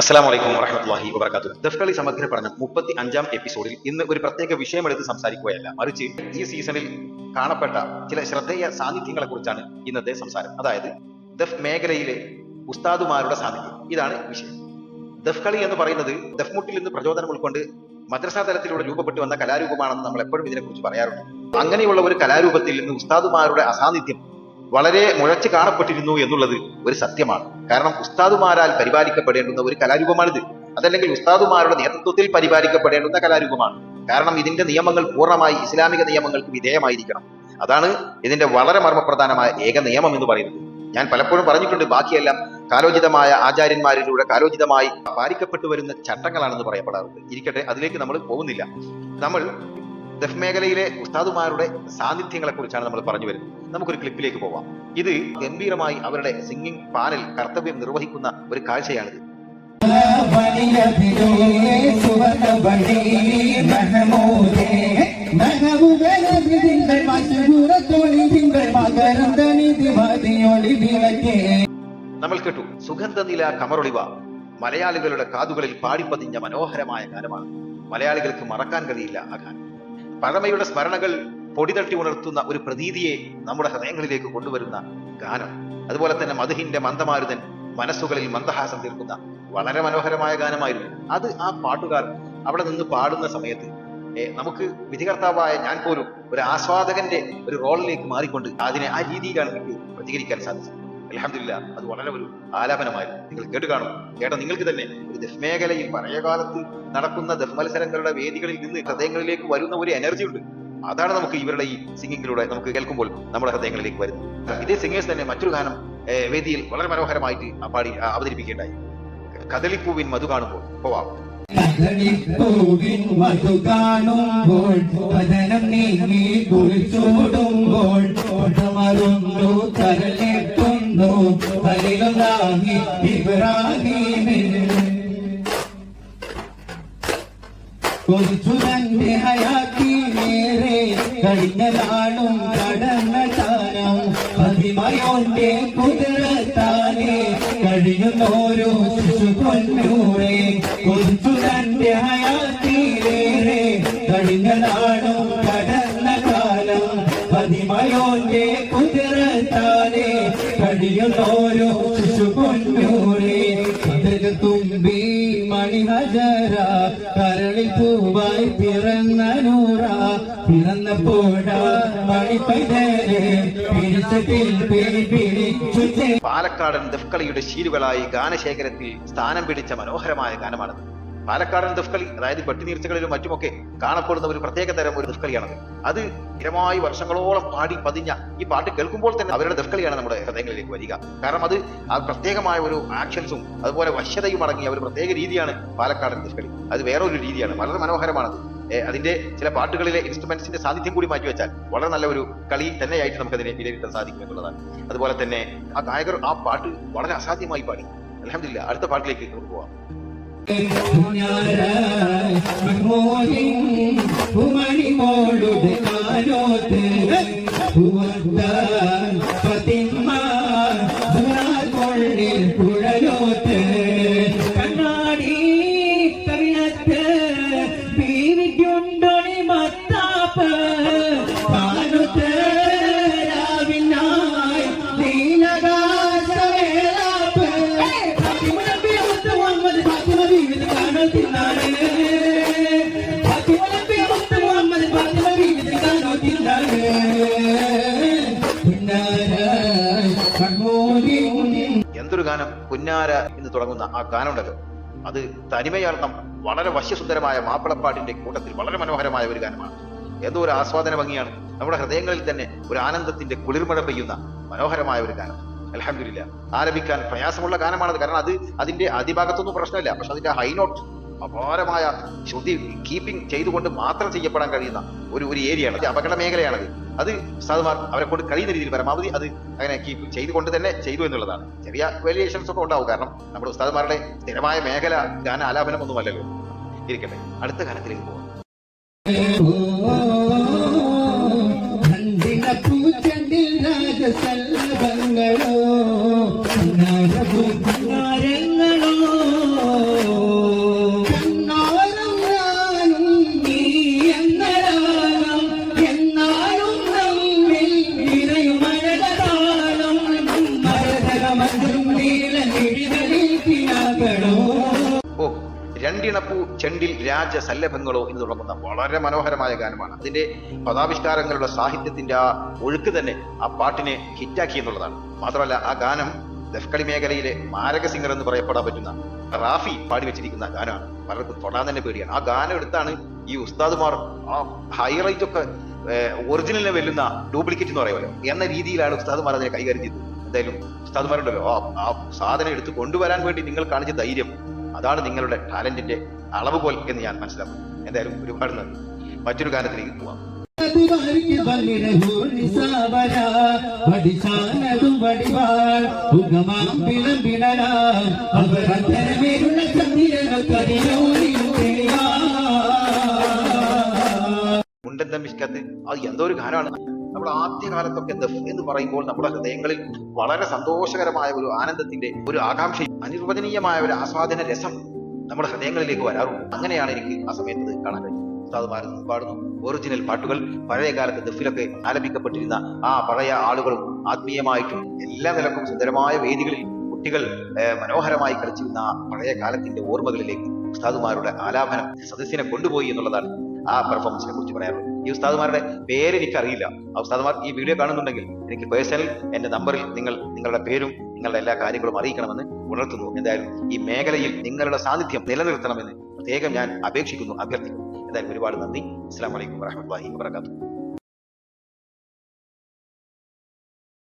അസ്സാം വലൈക്കും വറഹമത്തല്ലാഹി വബർക്കാത്തു ദഫ്കളി സമഗ്ര പഠനം മുപ്പത്തി അഞ്ചാം എപ്പിസോഡിൽ ഇന്ന് ഒരു പ്രത്യേക വിഷയമെടുത്ത് സംസാരിക്കുകയല്ല. മറിച്ച് ഈ സീസണിൽ കാണപ്പെട്ട ചില ശ്രദ്ധേയ സാന്നിധ്യങ്ങളെ കുറിച്ചാണ് ഇന്നത്തെ സംസാരം. അതായത് ദഫ് മേഖലയിലെ ഉസ്താദുമാരുടെ സാന്നിധ്യം ഇതാണ് വിഷയം. ദഫ് കളി എന്ന് പറയുന്നത് ദഫ്മുട്ടിൽ നിന്ന് പ്രചോദനം ഉൾക്കൊണ്ട് മദ്രസാ തലത്തിലൂടെ രൂപപ്പെട്ടു വന്ന കലാരൂപമാണെന്ന് നമ്മൾ എപ്പോഴും ഇതിനെക്കുറിച്ച് പറയാറുണ്ട്. അങ്ങനെയുള്ള ഒരു കലാരൂപത്തിൽ നിന്ന് ഉസ്താദുമാരുടെ അസാന്നിധ്യം വളരെ മുഴച്ചു കാണപ്പെട്ടിരുന്നു എന്നുള്ളത് ഒരു സത്യമാണ്. കാരണം ഉസ്താദുമാരാൽ പരിപാലിക്കപ്പെടേണ്ടുന്ന ഒരു കലാരൂപമാണിത്. അതല്ലെങ്കിൽ ഉസ്താദുമാരുടെ നേതൃത്വത്തിൽ പരിപാലിക്കപ്പെടേണ്ടുന്ന കലാരൂപമാണ്. കാരണം ഇതിന്റെ നിയമങ്ങൾ പൂർണമായി ഇസ്ലാമിക നിയമങ്ങൾക്ക് വിധേയമായിരിക്കണം. അതാണ് ഇതിന്റെ വളരെ മർമ്മപ്രധാനമായ ഏക നിയമം എന്ന് പറയുന്നത്. ഞാൻ പലപ്പോഴും പറഞ്ഞിട്ടുണ്ട് ബാക്കിയെല്ലാം കാലോചിതമായ ആചാര്യന്മാരിലൂടെ കാലോചിതമായി പാലിക്കപ്പെട്ടു വരുന്ന ചട്ടങ്ങളാണെന്ന് പറയപ്പെടാറുണ്ട്. ഇരിക്കട്ടെ അതിലേക്ക് നമ്മൾ പോകുന്നില്ല. നമ്മൾ ദഫ് മേഖലയിലെ ഉസ്താദുമാരുടെ സാന്നിധ്യങ്ങളെ കുറിച്ചാണ് നമ്മൾ പറഞ്ഞു വരുന്നത്. നമുക്കൊരു ക്ലിപ്പിലേക്ക് പോവാം. ഇത് ഗംഭീരമായി അവരുടെ സിംഗിംഗ് പാനൽ കർത്തവ്യം നിർവഹിക്കുന്ന ഒരു കാഴ്ചയാണിത്. നമ്മൾ കേട്ടു സുഗന്ധനില കമറൊളിവ മലയാളികളുടെ കാതുകളിൽ പാടിപ്പതിഞ്ഞ മനോഹരമായ ഗാനമാണ്. മലയാളികൾക്ക് മറക്കാൻ കഴിയില്ല ആ ഗാനം. പഴമയുടെ സ്മരണകൾ പൊടിതട്ടി ഉണർത്തുന്ന ഒരു പ്രതീതിയെ നമ്മുടെ ഹൃദയങ്ങളിലേക്ക് കൊണ്ടുവരുന്ന ഗാനം. അതുപോലെ തന്നെ മധുഹിന്റെ മന്ദമാരുതൻ മനസ്സുകളിൽ മന്ദഹാസം തീർക്കുന്ന വളരെ മനോഹരമായ ഗാനമായിരുന്നു. അത് ആ പാട്ടുകാർ അവിടെ നിന്ന് പാടുന്ന സമയത്ത് നമുക്ക് വിധികർത്താവായ ഞാൻ പോലും ഒരു ആസ്വാദകന്റെ ഒരു റോളിലേക്ക് മാറിക്കൊണ്ട് അതിനെ ആ രീതിയിലാണ് എനിക്ക് പ്രതികരിക്കാൻ സാധിച്ചത്. അലഹമില്ല അത് വളരെ ഒരു ആലാപനമായിരുന്നു. നിങ്ങൾ കേട്ട് കാണും കേട്ട നിങ്ങൾക്ക് തന്നെ ഒരു ദഫ് മേഖലയിൽ പഴയകാലത്ത് നടക്കുന്ന ദഫ് മത്സരങ്ങളുടെ വേദികളിൽ നിന്ന് ഹൃദയങ്ങളിലേക്ക് വരുന്ന ഒരു എനർജി ഉണ്ട്. അതാണ് നമുക്ക് ഇവരുടെ ഈ സിംഗിങ്ങിലൂടെ നമുക്ക് കേൾക്കുമ്പോൾ നമ്മുടെ ഹൃദയങ്ങളിലേക്ക് വരുന്നത്. ഇതേ സിംഗേഴ്സ് തന്നെ മറ്റൊരു ഗാനം വേദിയിൽ വളരെ മനോഹരമായിട്ട് പാടി അവതരിപ്പിക്കേണ്ടായി കദളിപ്പൂവിൻ മധു കാണുമ്പോൾ പോവാം. കദളിപ്പൂവിൻ മധു കാണുമ്പോൾ വദനം നീങ്ങി കുളിച്ചോടുമ്പോൾ ഒടമറുന്നു കരലെത്തുന്നു ഹരിലാഹി ഇബ്രാഹിമിൽ കൊതിച്ചു തന്റെ ഹയാത്തിനേറെ കഴിഞ്ഞ നാളും കടന്ന താരം പതിമയോന്റെ കുതിരത്താനെ കഴിയുന്നോരോ ശിശു പൊന്നൂറെ കൊതിച്ചു തന്റെ കഴിഞ്ഞ നാളും തുമ്പി മണിഹജര കരളിൽ പൂവായി പിറന്ന നൂറ. പിറന്നപ്പോഴ പാലക്കാടൻ ദഫ്കളിയുടെ ശീലുകളായി ഗാനശേഖരത്തിൽ സ്ഥാനം പിടിച്ച മനോഹരമായ ഗാനമാണത്. പാലക്കാടൻ ദുഷ്കളി അതായത് വെട്ടിനീർച്ചകളിലും മറ്റുമൊക്കെ കാണപ്പെടുന്ന ഒരു പ്രത്യേക തരം ഒരു ദഫ്കളിയാണത് അത് സ്ഥിരമായി വർഷങ്ങളോളം പാടി പതിഞ്ഞ ഈ പാട്ട് കേൾക്കുമ്പോൾ തന്നെ അവരുടെ ദുഷ്കളിയാണ് നമ്മുടെ ഹൃദയങ്ങളിലേക്ക് വരിക. കാരണം അത് ആ പ്രത്യേകമായ ഒരു ആക്ഷൻസും അതുപോലെ വശ്യതയും അടങ്ങിയ ഒരു പ്രത്യേക രീതിയാണ് പാലക്കാടൻ ദുഷ്കളി. അത് വേറൊരു രീതിയാണ് വളരെ മനോഹരമാണത്. അതിന്റെ ചില പാട്ടുകളിലെ ഇൻസ്ട്രുമെന്റ്സിന്റെ സാന്നിധ്യം കൂടി മാറ്റി വെച്ചാൽ വളരെ നല്ല ഒരു കളി തന്നെയായിട്ട് നമുക്ക് അതിനെ വിലയിരുത്താൻ സാധിക്കും എന്നുള്ളതാണ്. അതുപോലെ തന്നെ ആ ഗായകർ ആ പാട്ട് വളരെ അസാധ്യമായി പാടി. അലഹമില്ല അടുത്ത പാട്ടിലേക്ക് മഹ്മൂദിൻ ഉമണിമോളുടെ കാലോത്ത് എന്തൊരു ഗാനം പുന്നാര എന്ന് തുടങ്ങുന്ന ആ ഗാനമുണ്ടല്ലോ. അത് തനിമയാർത്ഥം വളരെ വശ്യസുന്ദരമായ മാപ്പിളപ്പാട്ടിന്റെ കൂട്ടത്തിൽ വളരെ മനോഹരമായ ഒരു ഗാനമാണ്. ഏതോ ഒരു ആസ്വാദന ഭംഗിയാണ്. നമ്മുടെ ഹൃദയങ്ങളിൽ തന്നെ ഒരു ആനന്ദത്തിന്റെ കുളിർമഴ പെയ്യുന്ന മനോഹരമായ ഒരു ഗാനം. അലഹമില്ല ആരംഭിക്കാൻ പ്രയാസമുള്ള ഗാനമാണത്. കാരണം അത് അതിന്റെ അതിഭാഗത്തൊന്നും പ്രശ്നമില്ല. പക്ഷെ അതിന്റെ ഹൈ നോട്ട് അപാരമായ ശുദ്ധി കീപ്പിംഗ് ചെയ്തുകൊണ്ട് മാത്രം ചെയ്യപ്പെടാൻ കഴിയുന്ന ഒരു ഒരു ഏരിയയാണ്. അപകട മേഖലയാണത്. അത് ഉസ്താദുമാർ അവരെ കൊണ്ട് കഴിയുന്ന രീതിയിൽ പരമാവധി അത് അങ്ങനെ കീപ്പ് ചെയ്തുകൊണ്ട് തന്നെ ചെയ്തു എന്നുള്ളതാണ്. ചെറിയ വേരിയേഷൻസ് ഒക്കെ ഉണ്ടാവും. കാരണം നമ്മുടെ ഉസ്താദുമാരുടെ സ്ഥിരമായ മേഖല ഗാന ആലാപനം ഒന്നുമല്ലല്ലോ ഇരിക്കട്ടെ. അടുത്ത ഗാനത്തിലേക്ക് പോകാം രണ്ടിണപ്പൂ ചെണ്ടിൽ രാജ സല്ലഭങ്ങളോ എന്ന് തുടങ്ങുന്ന വളരെ മനോഹരമായ ഗാനമാണ്. അതിന്റെ പദാവിഷ്കാരങ്ങളുടെ സാഹിത്യത്തിന്റെ ആ ഒഴുക്ക് തന്നെ ആ പാട്ടിനെ ഹിറ്റാക്കി എന്നുള്ളതാണ്. മാത്രമല്ല ആ ഗാനം ദഫ്കളി മേഖലയിലെ മാരക സിംഗർ എന്ന് പറയപ്പെടാൻ പറ്റുന്ന റാഫി പാടി വെച്ചിരിക്കുന്ന ഗാനമാണ്. പലർക്കും തൊടാൻ തന്നെ പേടിയാണ്. ആ ഗാനം എടുത്താണ് ഈ ഉസ്താദുമാർ ആ ഹൈറൈറ്റ് ഒക്കെ ഒറിജിനലിനെ വെല്ലുന്ന ഡ്യൂപ്ലിക്കേറ്റ് എന്ന് പറയുമല്ലോ. എന്ന രീതിയിലാണ് ഉസ്താദുമാർ അതിനെ കൈകാര്യം ചെയ്തത്. എന്തായാലും ഉസ്താദുമാരുണ്ടല്ലോ. ആ സാധനം എടുത്ത് കൊണ്ടുവരാൻ വേണ്ടി നിങ്ങൾ കാണിച്ച ധൈര്യം അതാണ് നിങ്ങളുടെ ടാലന്റിന്റെ അളവുകോൽ എന്ന് ഞാൻ മനസ്സിലാക്കുന്നു. എന്തായാലും ഒരുപാട് നന്ദി. മറ്റൊരു ഗാനത്തിലേക്ക് പോവാം. വടിശാനതും വടിവാൾ അത് എന്തോ ഒരു ഗാനമാണ്. നമ്മൾ ആദ്യകാലത്തൊക്കെ ദഫ് എന്ന് പറയുമ്പോൾ നമ്മുടെ ഹൃദയങ്ങളിൽ വളരെ സന്തോഷകരമായ ഒരു ആനന്ദത്തിന്റെ ഒരു ആകാംക്ഷ അനിർവചനീയമായ ഒരു ആസ്വാദന രസം നമ്മുടെ ഹൃദയങ്ങളിലേക്ക് വരാറുണ്ട്. അങ്ങനെയാണ് എനിക്ക് ആ സമയത്ത് കാണാൻ കഴിയും ഉസ്താദുമാർ പാടുന്നു. ഒറിജിനൽ പാട്ടുകൾ പഴയ കാലത്ത് ദഫിലൊക്കെ ആലപിക്കപ്പെട്ടിരുന്ന ആ പഴയ ആളുകളും ആത്മീയമായിട്ടും എല്ലാ നിലക്കും സുന്ദരമായ വേദികളിൽ കുട്ടികൾ മനോഹരമായി കളിച്ചിരുന്ന ആ പഴയ കാലത്തിന്റെ ഓർമ്മകളിലേക്ക് ഉസ്താദുമാരുടെ ആലാപനം സദസ്സിനെ കൊണ്ടുപോയി എന്നുള്ളതാണ് ആ പെർഫോമൻസിനെ കുറിച്ച് പറയാറുള്ളത് ഈ ഉസ്താദുമാരുടെ പേര് എനിക്കറിയില്ല. ആ ഉസ്താദുമാർ ഈ വീഡിയോ കാണുന്നുണ്ടെങ്കിൽ എനിക്ക് പേഴ്സണൽ എന്റെ നമ്പറിൽ നിങ്ങൾ നിങ്ങളുടെ പേരും നിങ്ങളുടെ എല്ലാ കാര്യങ്ങളും അറിയിക്കണമെന്ന് ഉണർത്തുന്നു. എന്തായാലും ഈ മേഖലയിൽ നിങ്ങളുടെ സാന്നിധ്യം നിലനിർത്തണമെന്ന് പ്രത്യേകം ഞാൻ അപേക്ഷിക്കുന്നു അഭ്യർത്ഥിക്കുന്നു. എന്തായാലും ഒരുപാട് നന്ദി. അസ്സാം വലൈക്കും വാഹമത്തല്ലാഹി വാബർക്കാത്തു